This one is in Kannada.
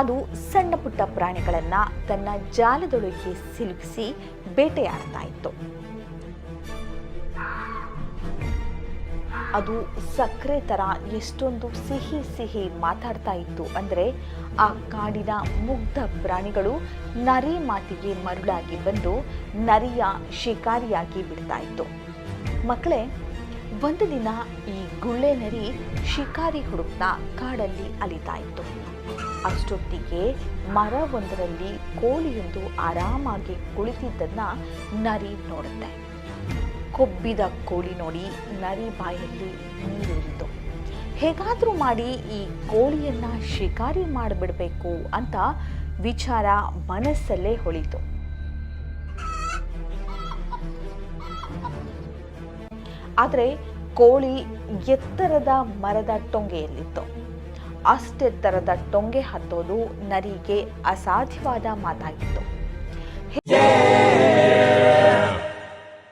ಅದು ಸಣ್ಣ ಪುಟ್ಟ ಪ್ರಾಣಿಗಳನ್ನ ತನ್ನ ಜಾಲದೊಳಗೆ ಸಿಲುಕಿಸಿ ಬೇಟೆಯಾಡ್ತಾ ಇತ್ತು. ಅದು ಸಕ್ಕರೆ ಥರ ಎಷ್ಟೊಂದು ಸಿಹಿ ಸಿಹಿ ಮಾತಾಡ್ತಾ ಇತ್ತು ಅಂದರೆ ಆ ಕಾಡಿನ ಮುಗ್ಧ ಪ್ರಾಣಿಗಳು ನರಿ ಮಾತಿಗೆ ಮರುಳಾಗಿ ಬಂದು ನರಿಯ ಶಿಕಾರಿಯಾಗಿ ಬಿಡ್ತಾ ಇತ್ತು. ಮಕ್ಕಳೇ, ಒಂದು ದಿನ ಈ ಗುಳ್ಳೆ ನರಿ ಶಿಕಾರಿ ಹುಡುಕ್ತಾ ಕಾಡಲ್ಲಿ ಅಲಿತಾ ಇತ್ತು. ಅಷ್ಟೊತ್ತಿಗೆ ಮರವೊಂದರಲ್ಲಿ ಕೋಳಿಯೊಂದು ಆರಾಮಾಗಿ ಕುಳಿತಿದ್ದನ್ನ ನರಿ ನೋಡುತ್ತೆ. ಕೊಬ್ಬಿದ ಕೋಳಿ ನೋಡಿ ನರಿ ಬಾಯಲ್ಲಿ ನೀರೂರಿತು ಹೇಗಾದರೂ ಮಾಡಿ ಈ ಕೋಳಿಯನ್ನ ಶಿಕಾರಿ ಮಾಡಿಬಿಡಬೇಕು ಅಂತ ವಿಚಾರ ಮನಸ್ಸಲ್ಲೇ ಹೊಳಿತು. ಆದರೆ ಕೋಳಿ ಎತ್ತರದ ಮರದ ಟೊಂಗೆಯಲ್ಲಿತ್ತು. ಅಷ್ಟೆತ್ತರದ ಟೊಂಗೆ ಹತ್ತೋದು ನರಿಗೆ ಅಸಾಧ್ಯವಾದ ಮಾತಾಗಿತ್ತು.